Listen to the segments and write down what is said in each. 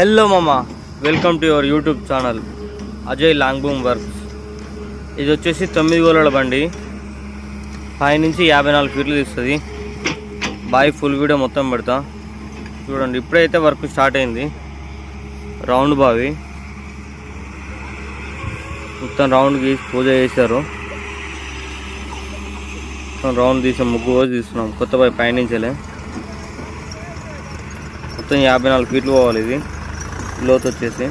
Hello మామ welcome to your YouTube channel Ajay long boom works ఇది వచ్చేసి తొమ్మిది గోళల బండి. పై నుంచి యాభై నాలుగు ఫీట్లు తీస్తుంది. బాయ్ ఫుల్ వీడియో మొత్తం పెడతా. చూడండి ఇప్పుడైతే వర్క్ స్టార్ట్ అయింది. రౌండ్ బావి. మొత్తం రౌండ్ గీసి పూజ చేశారు. మొత్తం రౌండ్ తీసాం ముగ్గు రోజు తీస్తున్నాం. కొత్త బావి పైనుంచలే. మొత్తం యాభై నాలుగు ఫీట్లు పోవాలి ఇది. లోతు వచ్చేసి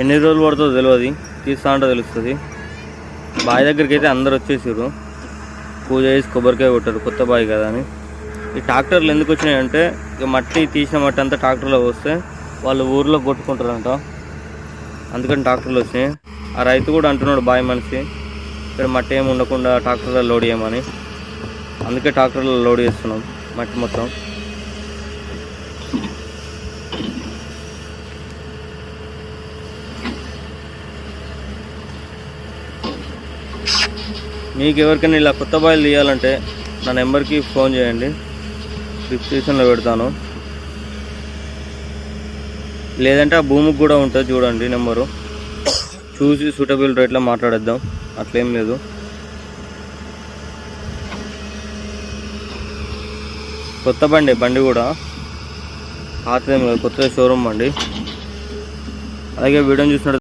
ఎన్ని రోజులు పడుతుందో తెలియదు తీస్తా అంటే తెలుస్తుంది. బావి దగ్గరికి అయితే అందరు వచ్చేసారు పూజ చేసి కొబ్బరికాయ కొట్టారు. కొత్త బావి కదా అని. ఈ ట్రాక్టర్లు ఎందుకు వచ్చినాయంటే ఇక మట్టి తీసిన మట్టి అంతా ట్రాక్టర్లో వస్తే వాళ్ళు ఊర్లో కొట్టుకుంటారంట. అందుకని ట్రాక్టర్లు వచ్చినాయి. ఆ రైతు కూడా అంటున్నాడు బాయ్ మనిషి ఇక్కడ మట్టి ఏమి ఉండకుండా ట్రాక్టర్లో లోడ్ చేయమని. అందుకే ట్రాక్టర్లో లోడ్ చేస్తున్నాం మట్టి మొత్తం. మీకు ఎవరికైనా ఇలా కొత్త బాయిలు తీయాలంటే నా నెంబర్కి ఫోన్ చేయండి డిస్క్రిప్షన్లో పెడతాను. లేదంటే ఆ భూమికి కూడా ఉంటుంది చూడండి నెంబరు. చూసి సూటబుల్ రేట్లో మాట్లాడేద్దాం. అట్లేం లేదు. కొత్త బండి బండి కూడా. పాతదేం లేదు కొత్త షోరూమ్ బండి అలాగే వీడియోని చూసినట్టు